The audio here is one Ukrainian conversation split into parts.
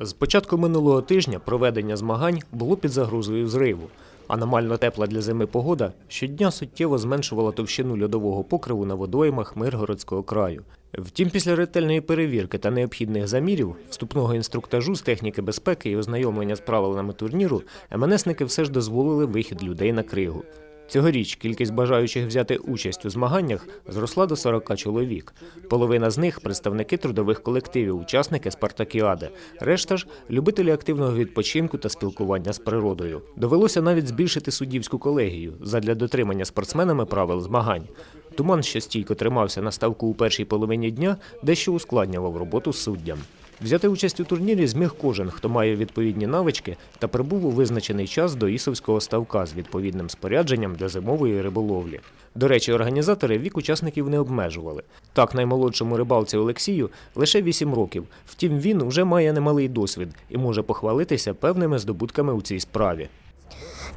З початку минулого тижня проведення змагань було під загрозою зриву. Аномально тепла для зими погода щодня суттєво зменшувала товщину льодового покриву на водоймах Миргородського краю. Втім, після ретельної перевірки та необхідних замірів, вступного інструктажу з техніки безпеки і ознайомлення з правилами турніру, МНСники все ж дозволили вихід людей на кригу. Цьогоріч кількість бажаючих взяти участь у змаганнях зросла до 40 чоловік. Половина з них представники трудових колективів, учасники спартакіади. Решта ж любителі активного відпочинку та спілкування з природою. Довелося навіть збільшити суддівську колегію задля дотримання спортсменами правил змагань. Туман, що стійко тримався на ставку у першій половині дня, дещо ускладнював роботу суддям. Взяти участь у турнірі зміг кожен, хто має відповідні навички та прибув у визначений час до ісовського ставка з відповідним спорядженням для зимової риболовлі. До речі, організатори вік учасників не обмежували. Так, наймолодшому рибалці Олексію лише 8 років. Втім, він вже має немалий досвід і може похвалитися певними здобутками у цій справі.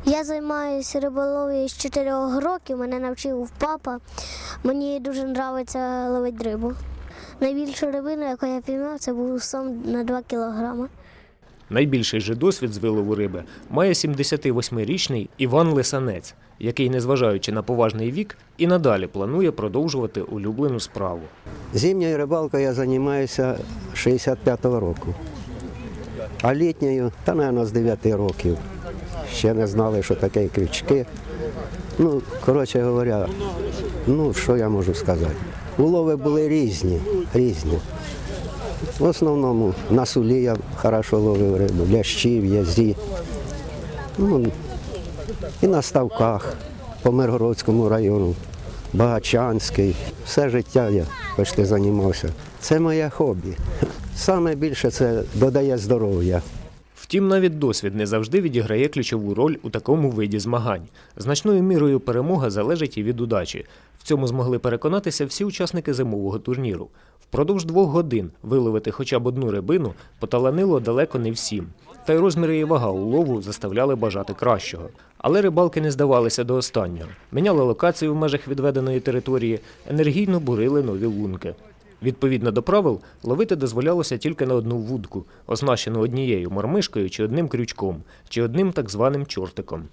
Я займаюся риболовлею з 4 років, мене навчив папа. Мені дуже подобається ловити рибу. Найбільшу рибину, яку я піймав, це був сом на 2 кілограми. Найбільший же досвід з вилову риби має 78-річний Іван Лисанець, який, незважаючи на поважний вік, і надалі планує продовжувати улюблену справу. Зимньою рибалкою я займаюся 65-го року. А літньою, та, мабуть, з 9 років. Ще не знали, що таке крючки. Ну, коротше говоря, ну, що я можу сказати? Улови були різні, різні. В основному на сулі я хорошо ловив рибу, лящі, в'язі. Ну, і на ставках по Миргородському району, Багачанський. Все життя я почти займався. Це моє хобі. Саме більше це додає здоров'я. Втім, навіть досвід не завжди відіграє ключову роль у такому виді змагань. Значною мірою перемога залежить і від удачі. В цьому змогли переконатися всі учасники зимового турніру. Впродовж двох годин виловити хоча б одну рибину поталанило далеко не всім. Та й розміри і вага улову заставляли бажати кращого. Але рибалки не здавалися до останнього. Міняли локацію в межах відведеної території, енергійно бурили нові лунки. Відповідно до правил, ловити дозволялося тільки на одну вудку, оснащену однією мормишкою чи одним крючком, чи одним так званим чортиком.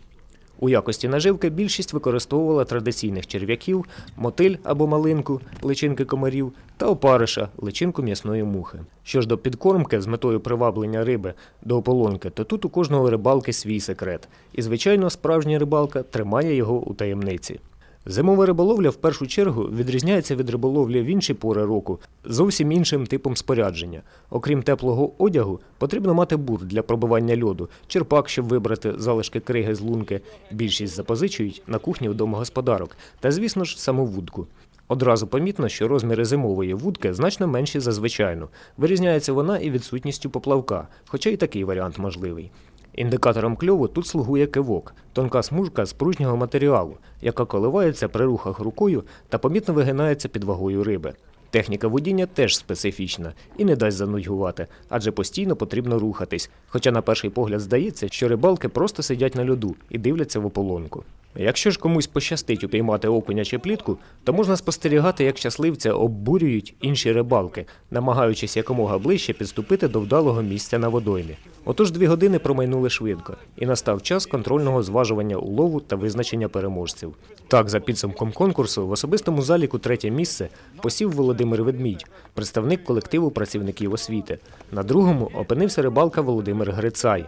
У якості наживки більшість використовувала традиційних черв'яків, мотиль або малинку, личинки комарів та опариша, личинку м'ясної мухи. Що ж до підкормки з метою приваблення риби до ополонки, то тут у кожного рибалки свій секрет. І, звичайно, справжня рибалка тримає його у таємниці. Зимова риболовля в першу чергу відрізняється від риболовлі в інші пори року зовсім іншим типом спорядження. Окрім теплого одягу, потрібно мати бур для пробивання льоду, черпак, щоб вибрати залишки криги з лунки. Більшість запозичують на кухні у домогосподарок, та, звісно ж, саму вудку. Одразу помітно, що розміри зимової вудки значно менші за звичайну. Вирізняється вона і відсутністю поплавка, хоча й такий варіант можливий. Індикатором кльову тут слугує кивок, тонка смужка з пружнього матеріалу, яка коливається при рухах рукою та помітно вигинається під вагою риби. Техніка водіння теж специфічна і не дасть занудьгувати, адже постійно потрібно рухатись. Хоча на перший погляд здається, що рибалки просто сидять на льоду і дивляться в ополонку. Якщо ж комусь пощастить упіймати окуня чи плітку, то можна спостерігати, як щасливця оббурюють інші рибалки, намагаючись якомога ближче підступити до вдалого місця на водоймі. Отож дві години промайнули швидко, і настав час контрольного зважування улову та визначення переможців. Так, за підсумком конкурсу, в особистому заліку третє місце посів Володимир Ведмідь, представник колективу працівників освіти. На другому опинився рибалка Володимир Грицай.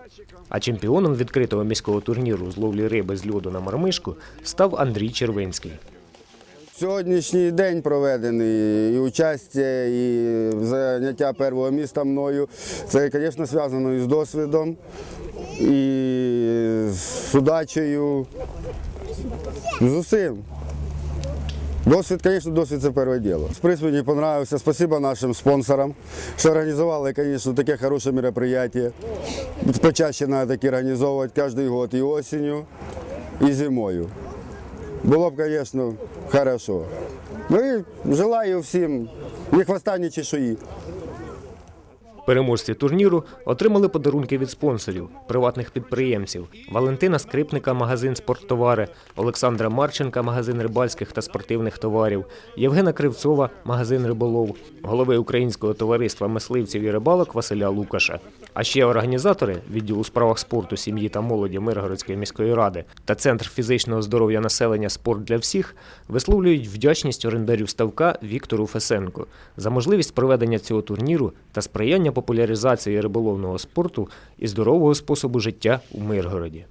А чемпіоном відкритого міського турніру з ловлі риби з льоду на мармишку став Андрій Червинський. Сьогоднішній день проведений і участя, і заняття першого міста мною. Це, звісно, зв'язано із досвідом, і з удачею, з усім. Досвід, звісно, досвід це перше діло. З присутні понравився. Спасибо нашим спонсорам, що організували, звісно, таке хороше мероприятие. Почаще треба такі організовувати кожен год і осінню, і зимою. Було б, звісно, добре. Ну і желаю всім ні хвоста, ні чешуї. Переможці турніру отримали подарунки від спонсорів, приватних підприємців: Валентина Скрипника, магазин спорттовари, Олександра Марченка, магазин рибальських та спортивних товарів, Євгена Кривцова, магазин риболов, голови Українського товариства мисливців і рибалок Василя Лукаша. А ще організатори відділ у справах спорту, сім'ї та молоді Миргородської міської ради та Центр фізичного здоров'я населення Спорт для всіх висловлюють вдячність орендарю ставка Віктору Фесенко за можливість проведення цього турніру та сприяння популяризації риболовного спорту і здорового способу життя у Миргороді.